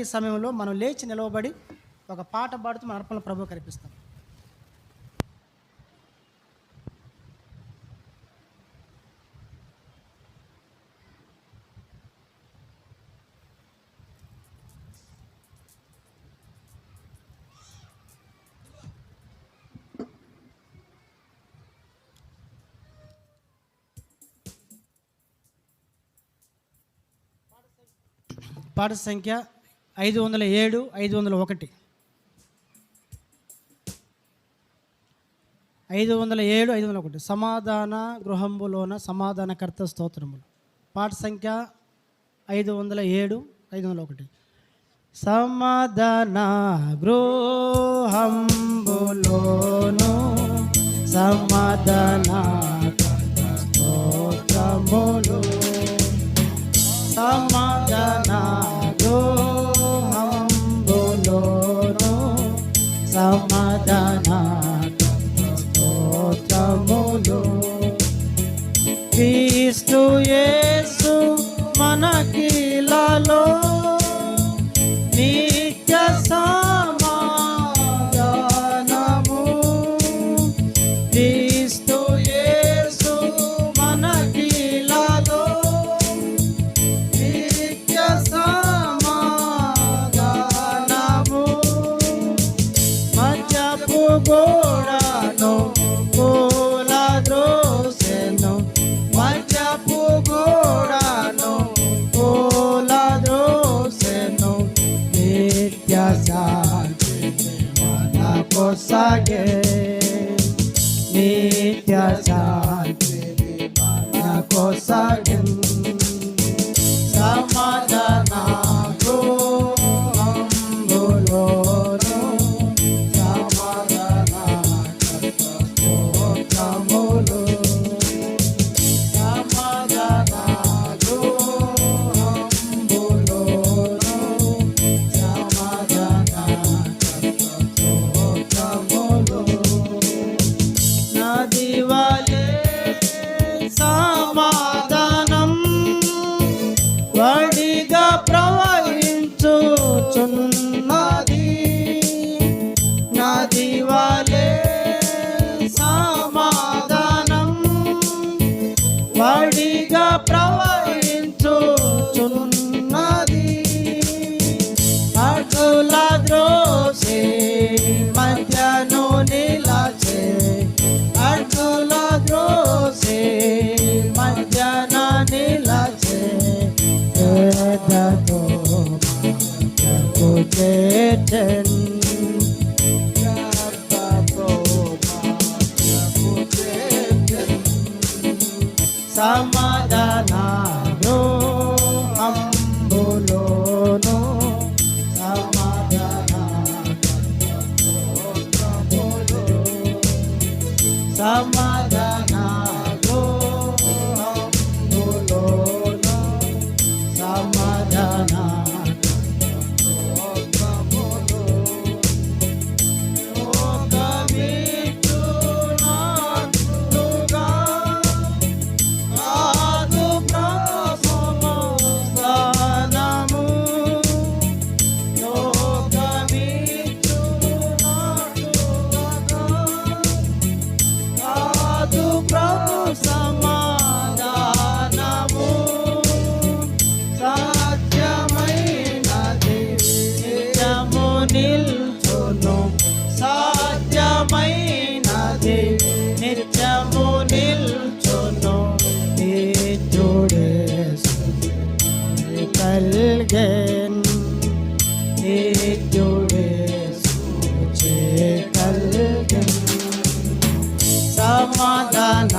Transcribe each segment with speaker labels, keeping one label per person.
Speaker 1: ఈ సమయంలో మనం లేచి నిలవబడి ఒక పాట పాడుతూ మన అర్పణ ప్రభు కనిపిస్తాం పాట సంఖ్య ఐదు వందల ఏడు ఐదు వందల ఒకటి. ఐదు వందల ఏడు ఐదు వందల ఒకటి. సమాధాన గృహంబులోన సమాధానకర్త స్తోత్రములు. పాట సంఖ్య ఐదు వందల ఏడు ఐదు వందల ఒకటి. సమాధాన గృహంబులోను సమాధాన స్తోత్రములు. సమాధాన క్రీస్తు యేసు మనకిలలో again. Meet your time. సమాధాన సమాధాన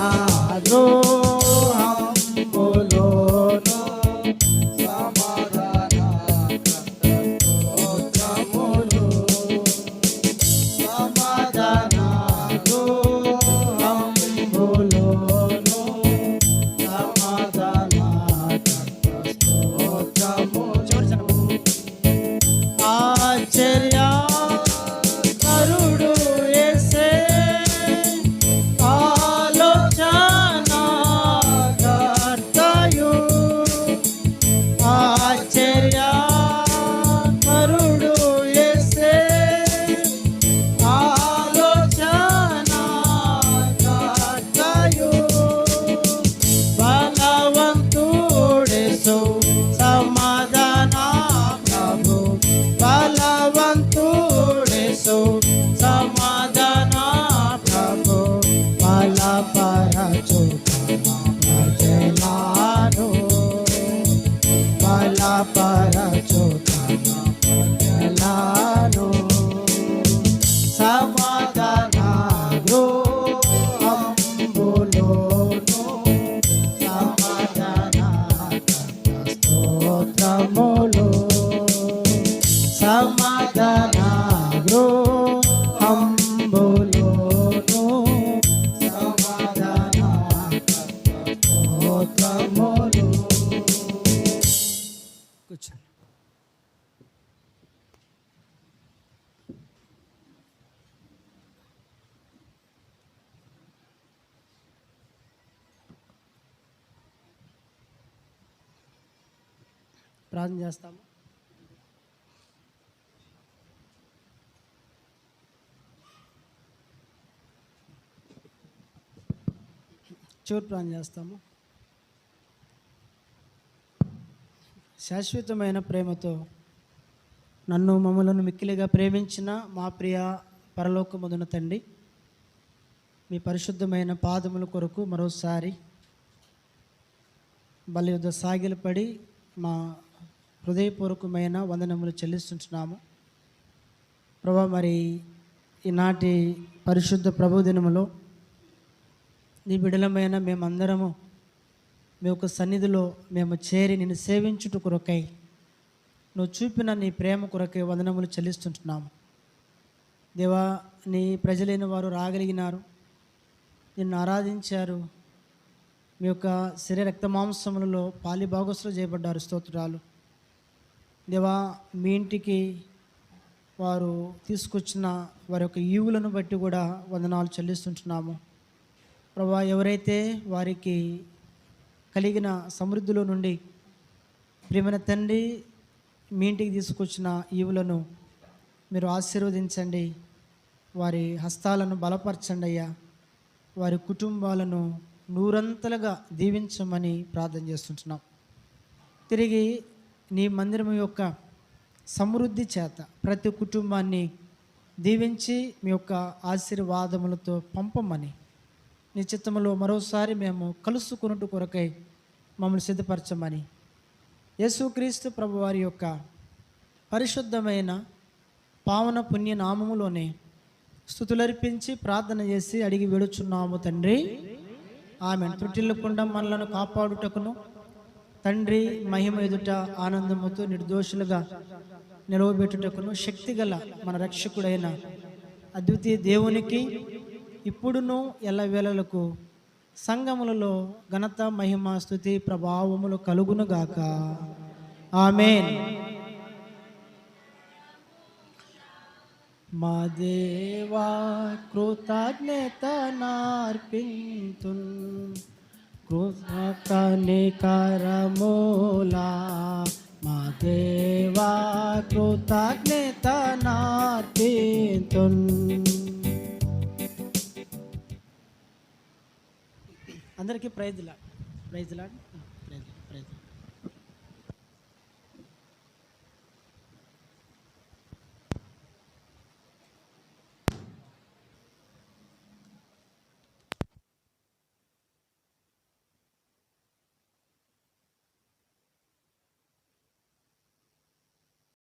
Speaker 1: ప్రార్థన చేస్తాము. చివరి ప్రార్థన చేస్తాము. శాశ్వతమైన ప్రేమతో నన్ను మమ్మలను మిక్కిలిగా ప్రేమించిన మా ప్రియ పరలోకముదున తండ్రి మీ పరిశుద్ధమైన పాదముల కొరకు మరోసారి బలి సాగిలపడి మా హృదయపూర్వకమైన వందనములు చెల్లిస్తుంటున్నాము. ప్రభా మరి ఈనాటి పరిశుద్ధ ప్రభు దినములో నీ బిడలమైన మేమందరము మీ యొక్క సన్నిధిలో మేము చేరి నిన్ను సేవించుట కొరకై నువ్వు చూపిన నీ ప్రేమ కొరకై వందనములు చెల్లిస్తుంటున్నాము. దేవా నీ ప్రజలైన వారు రాగలిగినారు నిన్ను ఆరాధించారు మీ యొక్క శరీర రక్త మాంసములలో పాలి భాగస్సులు చేయబడ్డారు స్తోత్రాలు. దేవా మీ ఇంటికి వారు తీసుకొచ్చిన వారి యొక్క ఈవులను బట్టి కూడా వందనాలు చెల్లిస్తుంటున్నాము. ప్రభా ఎవరైతే వారికి కలిగిన సమృద్ధిలో నుండి ప్రేమైన తండ్రి మీ ఇంటికి తీసుకొచ్చిన ఈవులను మీరు ఆశీర్వదించండి. వారి హస్తాలను బలపరచండి అయ్యా. వారి కుటుంబాలను నూరంతలుగా దీవించమని ప్రార్థన చేస్తుంటున్నాం. తిరిగి నీ మందిరం యొక్క సమృద్ధి చేత ప్రతి కుటుంబాన్ని దీవించి మీ యొక్క ఆశీర్వాదములతో పంపమని నీ చిత్తములో మరోసారి మేము కలుసుకున్నట్టు కొరకై మమ్మల్ని సిద్ధపరచమని యేసుక్రీస్తు ప్రభు వారి యొక్క పరిశుద్ధమైన పావన పుణ్య నామములోనే స్థుతులర్పించి ప్రార్థన చేసి అడిగి వేడుచున్నాము తండ్రి. ఆమె త్రుటిల్లకుండా మనలను కాపాడుటకును తండ్రి మహిమ ఎదుట ఆనందముతో నిర్దోషులుగా నిలవబెట్టుటకును శక్తిగల మన రక్షకుడైన అద్వితీయ దేవునికి ఇప్పుడును ఎల్లవేళలకు సంగములలో ఘనత మహిమ స్థుతి ప్రభావములు కలుగునుగాక. ఆమె మా దేవా కృతజ్ఞత నార్పింతున్ కృతకనికరమూలా మా దేవా కృతజ్ఞత నార్పింతు అందరికీ ప్రైజ్లా ప్రైజ్లా